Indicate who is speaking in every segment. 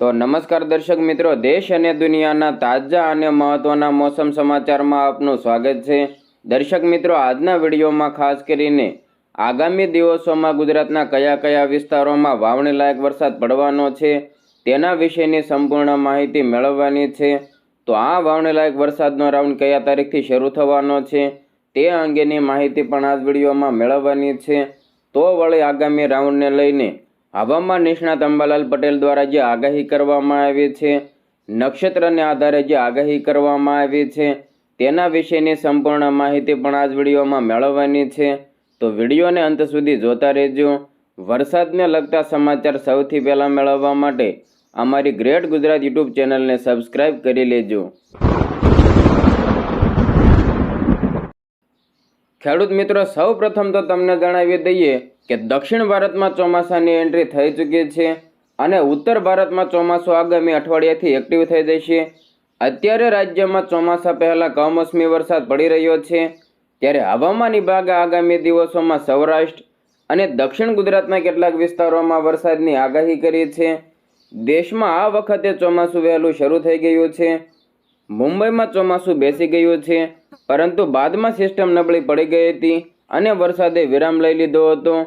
Speaker 1: તો નમસ્કાર દર્શક મિત્રો, દેશ અને દુનિયાના તાજા અને મહત્વના મોસમ સમાચારમાં આપનું સ્વાગત છે. દર્શક મિત્રો, આજના વિડીયોમાં ખાસ કરીને આગામી દિવસોમાં ગુજરાતના કયા કયા વિસ્તારોમાં વાવણી લાયક વરસાદ પડવાનો છે, તેના વિશેની સંપૂર્ણ માહિતી મેળવવાની છે. તો આ વાવણી લાયક વરસાદનો રાઉન્ડ કયા તારીખથી શરૂ થવાનો છે, તે અંગેની માહિતી પણ આ વિડીયોમાં મેળવવાની છે. તો વળી આગામી રાઉન્ડને લઈને હવામાન નિષ્ણાત અંબાલાલ પટેલ દ્વારા જે આગાહી કરવામાં આવી છે, નક્ષત્રને આધારે જે આગાહી કરવામાં આવી છે, તેના વિશેની સંપૂર્ણ માહિતી પણ આ જ વિડીયોમાં મેળવવાની છે. તો વિડીયોને અંત સુધી જોતા રહેજો. વરસાદને લગતા સમાચાર સૌથી પહેલાં મેળવવા માટે અમારી ગ્રેટ ગુજરાત યુટ્યુબ ચેનલને સબસ્ક્રાઇબ કરી લેજો. ખેડૂત મિત્રો સૌ પ્રથમ તો તમને જણાવી દઈએ કે દક્ષિણ ભારતમાં ચોમાસાની એન્ટ્રી થઈ ચૂકી છે અને ઉત્તર ભારતમાં ચોમાસું આગામી અઠવાડિયાથી એક્ટિવ થઈ જશે. અત્યારે રાજ્યમાં ચોમાસા પહેલાં કમોસમી વરસાદ પડી રહ્યો છે. ત્યારે હવામાન વિભાગે આગામી દિવસોમાં સૌરાષ્ટ્ર અને દક્ષિણ ગુજરાતના કેટલાક વિસ્તારોમાં વરસાદની આગાહી કરી છે. દેશમાં આ વખતે ચોમાસું વહેલું શરૂ થઈ ગયું છે. મુંબઈમાં ચોમાસું બેસી ગયું છે, પરંતુ બાદમાં સિસ્ટમ નબળી પડી ગઈ હતી અને વરસાદે વિરામ લઈ લીધો હતો.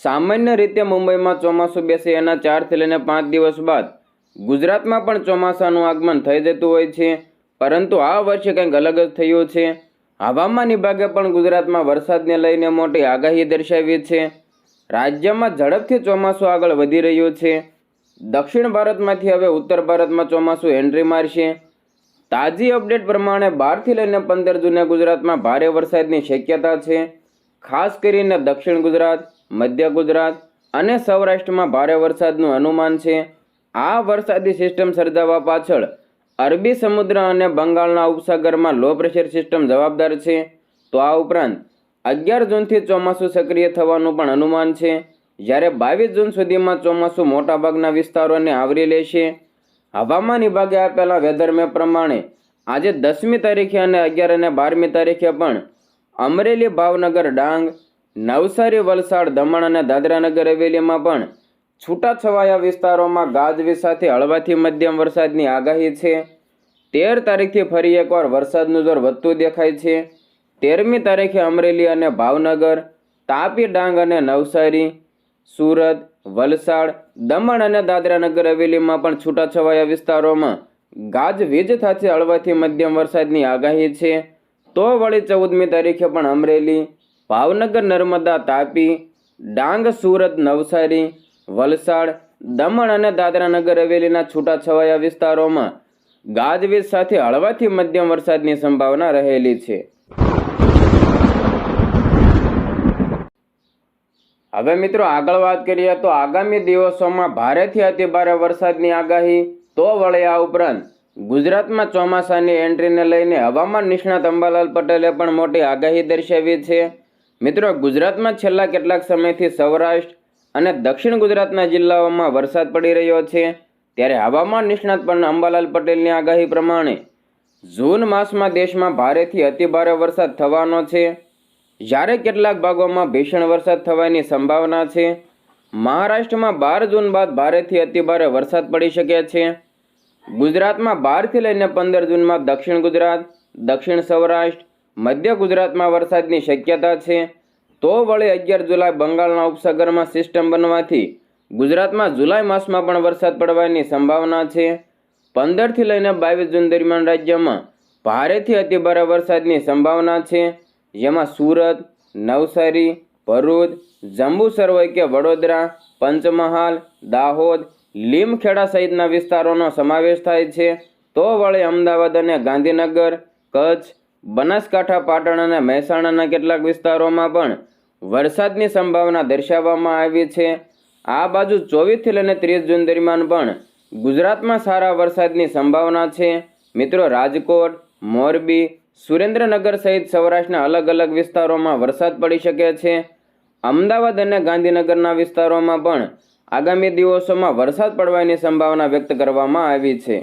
Speaker 1: સામાન્ય રીતે મુંબઈમાં ચોમાસું બેસે એના ચારથી લઈને પાંચ દિવસ બાદ ગુજરાતમાં પણ ચોમાસાનું આગમન થઈ જતું હોય છે. પરંતુ આ વર્ષે કંઈક અલગ જ થયું છે. હવામાન વિભાગે પણ ગુજરાતમાં વરસાદને લઈને મોટી આગાહી દર્શાવી છે. રાજ્યમાં ઝડપથી ચોમાસું આગળ વધી રહ્યું છે. દક્ષિણ ભારતમાંથી હવે ઉત્તર ભારતમાં ચોમાસું એન્ટ્રી મારશે. તાજી અપડેટ પ્રમાણે બારથી લઈને પંદર જૂને ગુજરાતમાં ભારે વરસાદની શક્યતા છે. ખાસ કરીને દક્ષિણ ગુજરાત મધ્ય ગુજરાત અને સૌરાષ્ટ્રમાં ભારે વરસાદનું અનુમાન છે. આ વરસાદી સિસ્ટમ સર્જાવા પાછળ અરબી સમુદ્ર અને બંગાળના ઉપસાગરમાં લો પ્રેશર સિસ્ટમ જવાબદાર છે. તો આ ઉપરાંત અગિયાર જૂનથી ચોમાસું સક્રિય થવાનું પણ અનુમાન છે. જ્યારે બાવીસ જૂન સુધીમાં ચોમાસું મોટાભાગના વિસ્તારોને આવરી લેશે. હવામાન વિભાગે આપેલા વેધર મેપ પ્રમાણે આજે દસમી તારીખે અને અગિયાર અને બારમી તારીખે પણ અમરેલી, ભાવનગર, ડાંગ નવસારી, વલસાડ, દમણ અને દાદરાનગર હવેલીમાં પણ છૂટાછવાયા વિસ્તારોમાં ગાજવીજ સાથે હળવાથી મધ્યમ વરસાદની આગાહી છે. તેર તારીખથી ફરી એકવાર વરસાદનું જોર વધતું દેખાય છે. તેરમી તારીખે અમરેલી અને ભાવનગર, તાપી, ડાંગ અને નવસારી, સુરત, વલસાડ, દમણ અને દાદરાનગર હવેલીમાં પણ છૂટાછવાયા વિસ્તારોમાં ગાજવીજ સાથે હળવાથી મધ્યમ વરસાદની આગાહી છે. તો વળી ચૌદમી તારીખે પણ અમરેલી ભાવનગર નર્મદા તાપી, ડાંગ સુરત નવસારી, વલસાડ, દમણ અને દાદરાનગર હવેલીના છૂટાછવાયા વિસ્તારોમાં ગાજવીજ સાથે હળવાથી મધ્યમ વરસાદની સંભાવના રહેલી છે. હવે મિત્રો આગળ વાત કરીએ તો આગામી દિવસોમાં ભારેથી અતિભારે વરસાદની આગાહી, તો વળે આ ઉપરાંત ગુજરાતમાં ચોમાસાની એન્ટ્રીને લઈને હવામાન નિષ્ણાત અંબાલાલ પટેલે પણ મોટી આગાહી દર્શાવી છે. મિત્રો, ગુજરાતમાં છેલ્લા કેટલાક સમયથી સૌરાષ્ટ્ર અને દક્ષિણ ગુજરાતના જિલ્લાઓમાં વરસાદ પડી રહ્યો છે. ત્યારે હવામાન નિષ્ણાત પણ અંબાલાલ પટેલની આગાહી પ્રમાણે જૂન માસમાં દેશમાં ભારેથી અતિભારે વરસાદ થવાનો છે. જ્યારે કેટલાક ભાગોમાં ભીષણ વરસાદ થવાની સંભાવના છે. મહારાષ્ટ્રમાં બાર જૂન બાદ ભારેથી અતિભારે વરસાદ પડી શકે છે. ગુજરાતમાં બારથી લઈને પંદર જૂનમાં દક્ષિણ ગુજરાત, દક્ષિણ સૌરાષ્ટ્ર મધ્ય ગુજરાતમાં વરસાદની શક્યતા છે, તો વળી અગિયાર જુલાઈ બંગાળના ઉપસાગરમાં સિસ્ટમ બનવાથી ગુજરાતમાં જુલાઈ માસમાં પણ વરસાદ પડવાની સંભાવના છે. પંદરથી લઈને બાવીસ જૂન દરમિયાન રાજ્યમાં ભારેથી અતિભારે વરસાદની સંભાવના છે. જેમાં સુરત, નવસારી, ભરૂચ જંબુસર હોય કે વડોદરા, પંચમહાલ, દાહોદ, લીમખેડા સહિતના વિસ્તારોનો સમાવેશ થાય છે. તો વળી અમદાવાદ અને ગાંધીનગર, કચ્છ બનાસકાંઠા, પાટણ અને મહેસાણાના કેટલાક વિસ્તારોમાં પણ વરસાદની સંભાવના દર્શાવવામાં આવી છે. આ બાજુ ચોવીસથી લઈને ત્રીસ જૂન દરમિયાન પણ ગુજરાતમાં સારા વરસાદની સંભાવના છે. મિત્રો, રાજકોટ, મોરબી, સુરેન્દ્રનગર સહિત સૌરાષ્ટ્રના અલગ અલગ વિસ્તારોમાં વરસાદ પડી શકે છે. અમદાવાદ અને ગાંધીનગરના વિસ્તારોમાં પણ આગામી દિવસોમાં વરસાદ પડવાની સંભાવના વ્યક્ત કરવામાં આવી છે.